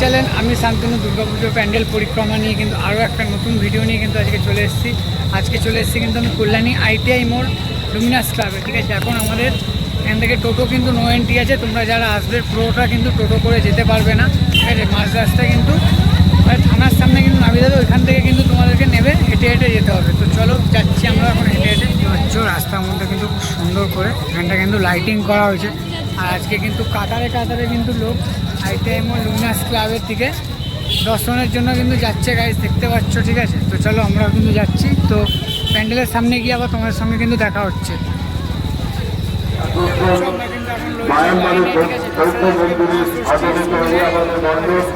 Channel, আমি শান্তনু দুর্গাপুজো প্যান্ডেল পরিক্রমা নিয়ে কিন্তু আরও একটা নতুন ভিডিও নিয়ে কিন্তু আজকে চলে এসেছি। আজকে চলে এসেছি কিন্তু আমি কল্যাণী আইটিআই মোড় লুমিনাস ক্লাবে, ঠিক আছে? এখন আমাদের এখান থেকে টোটো কিন্তু নো এন্ট্রি আছে। তোমরা যারা আসবে, পুরোটা কিন্তু টোটো করে যেতে পারবে না, ঠিক আছে? মাঝ রাস্তায় কিন্তু থানার সামনে কিন্তু নামিয়ে দেবে, ওইখান থেকে কিন্তু তোমাদেরকে নেবে, হেঁটে হেঁটে যেতে হবে। তো চলো, যাচ্ছি আমরা এখন হেঁটে হেঁটে। রাস্তার মধ্যে কিন্তু খুব সুন্দর করে, এখানটা কিন্তু লাইটিং করা হয়েছে। আর আজকে কিন্তু কাতারে কাতারে কিন্তু লোক। আইটিআই মোড় লুমিনাস ক্লাবের দিকে। দর্শনের জন্য কিন্তু যাচ্ছে গাইজ দেখতে পাচ্ছ ঠিক আছে? তো চলো আমরাও কিন্তু যাচ্ছি। তো প্যান্ডেলের সামনে গিয়ে আবার তোমাদের সঙ্গে কিন্তু দেখা হচ্ছে। রয়েছি মায়ের মানে লাইনে, ঠিক আছে? চৈত্য মন্দিরে আদরিত হয়ে আমাদের মণ্ডপ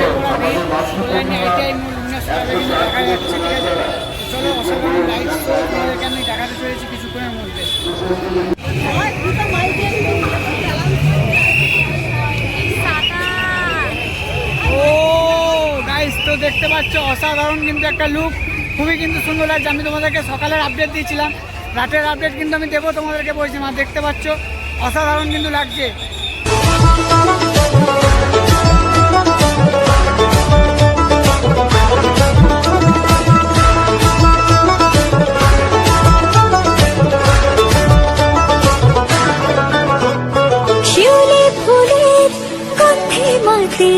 এবং আমাদের কল্যাণী ITI মোড় লুমিনাস ক্লাবে কিন্তু দেখা যাচ্ছে, ঠিক আছে? তো চলো অসাধারণ লাইট শো তোমাদেরকে আমি দেখাতে চলেছি কিছুক্ষণের মধ্যে ও গাইস তো দেখতে পাচ্ছ, অসাধারণ কিন্তু একটা লুক খুবই কিন্তু সুন্দর লাগছে। আমি তোমাদেরকে সকালের আপডেট দিয়েছিলাম। রাতের আপডেট কিন্তু আমি দেবো তোমাদেরকে বলছিলাম আর দেখতে পাচ্ছ? অসাধারণ কিন্তু লাগছে। মাতে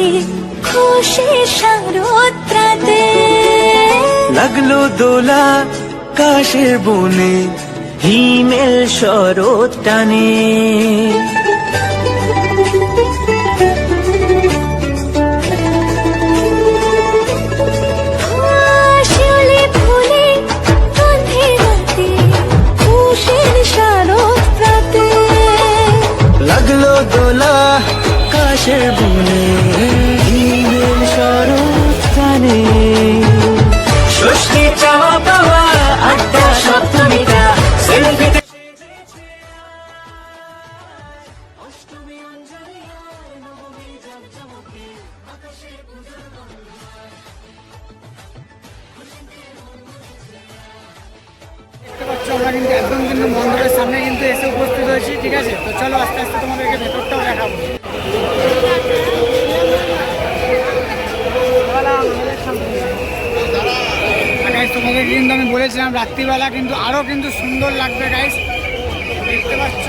খুশি শারদ্রাতে লাগল দোলা কাশের বনে হিমেল শরৎ টানে লাগল দোলা কাশের বনে আমরা কিন্তু একদম কিন্তু মণ্ডপের সামনে কিন্তু এসে উপস্থিত হয়েছি, ঠিক আছে? তো চলো আস্তে আস্তে তোমাদেরকে ভেতরটাও দেখাবো। গাইস তোমাদেরকে কিন্তু আমি বলেছিলাম, রাত্রিবেলা কিন্তু আরও কিন্তু সুন্দর লাগবে গাইস দেখতে পাচ্ছ?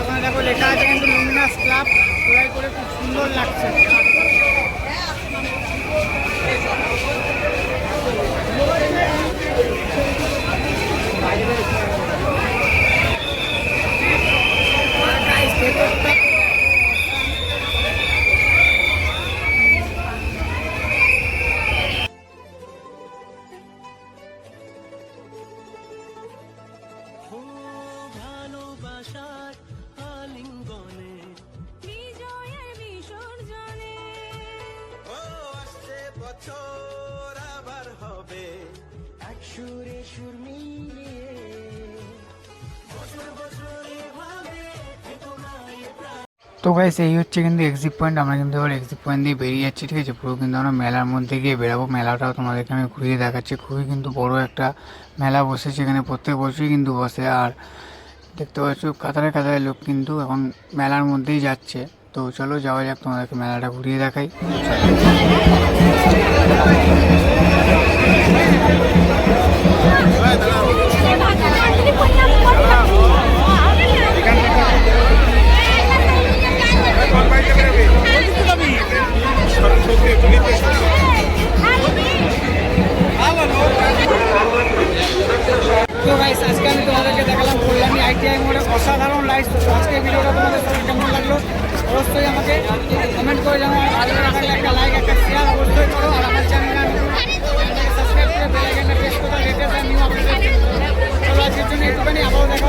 ওখানে দেখো লেখা আছে কিন্তু লুমিনাস ক্লাব। তোলাই করে খুব সুন্দর লাগছে। বছর আবার হবে। এক সুরে সুর মিলিয়ে তো গাইস এই হচ্ছে কিন্তু এক্সিট পয়েন্ট আমরা কিন্তু এবার এক্সিট পয়েন্ট দিয়ে বেরিয়ে যাচ্ছি, ঠিক আছে? পুরো কিন্তু আমরা মেলার মধ্যে গিয়ে বেরাবো। মেলাটাও তোমাদেরকে আমি ঘুরিয়ে দেখাচ্ছি। খুবই কিন্তু বড় একটা মেলা বসেছে এখানে। প্রত্যেক বছরই কিন্তু বসে। আর দেখতে পাচ্ছ, কাতারে কাতারে লোক কিন্তু এখন মেলার মধ্যেই যাচ্ছে। তো চলো, যাওয়া যাক, তোমাদেরকে মেলাটা ঘুরিয়ে দেখাই। আজকে আমি তোমাদেরকে দেখালাম কল্যাণী আইটিআই মোড়ে অসাধারণ লাইট তো আজকে ভিডিওটা তোমাদের সবার কেমন লাগল অবশ্যই আমাকে কমেন্ট করে জানাও। ভালো লাগলে একটা লাইক একটা শেয়ার অবশ্যই করো। আর আমার চ্যানেল সাবস্ক্রাইব করে বেল আইকনটা প্রেস করো। লেটেস্ট নিউ আপডেট চলো আজকের জন্য একটুখানি আবারও দেখা